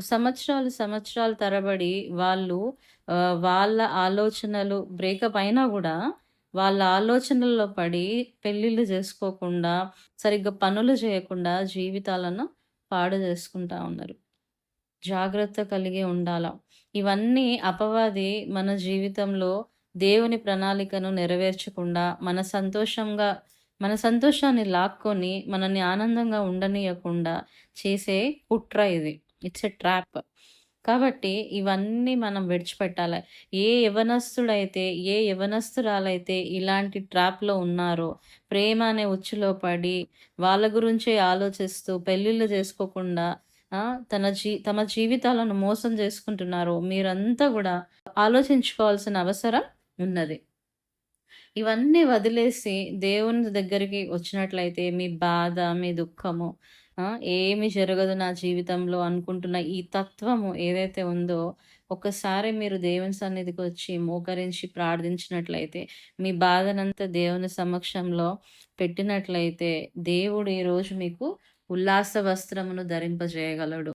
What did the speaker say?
సంవత్సరాలు, సంవత్సరాల తరబడి వాళ్ళు వాళ్ళ ఆలోచనలు బ్రేకప్ అయినా కూడా వాళ్ళ ఆలోచనల్లో పడి పెళ్ళిళ్ళు చేసుకోకుండా సరిగ్గా పనులు చేయకుండా జీవితాలను పాడు చేసుకుంటా ఉన్నారు. జాగ్రత్త కలిగి ఉండాల. ఇవన్నీ అపవాది మన జీవితంలో దేవుని ప్రణాళికను నెరవేర్చకుండా, మన సంతోషంగా మన సంతోషాన్ని లాక్కొని, మనల్ని ఆనందంగా ఉండనీయకుండా చేసే కుట్ర ఇది. It's a trap. కాబట్టి ఇవన్నీ మనం విడిచిపెట్టాలి. ఏ యవనస్తుడైతే ఏ యవనస్తురాలైతే ఇలాంటి ట్రాప్‌లో ఉన్నారో, ప్రేమ అనే ఉచ్చులో పడి, వాళ్ళ గురించే ఆలోచిస్తూ పెళ్ళిళ్ళు చేసుకోకుండా తన జీ తమ జీవితాలను మోసం చేసుకుంటున్నారో మీరంతా కూడా ఆలోచించుకోవాల్సిన అవసరం ఉన్నది. ఇవన్నీ వదిలేసి దేవుని దగ్గరికి వచ్చినట్లయితే మీ బాధ, మీ దుఃఖము ఏమి జరగదు నా జీవితంలో అనుకుంటున్న ఈ తత్వము ఏదైతే ఉందో, ఒక్కసారి మీరు దేవుని సన్నిధికొచ్చి మోకరించి ప్రార్థించినట్లయితే, మీ బాధనంతా దేవుని సమక్షంలో పెట్టినట్లయితే, దేవుడు ఈరోజు మీకు ఉల్లాస వస్త్రమును ధరింపజేయగలడు.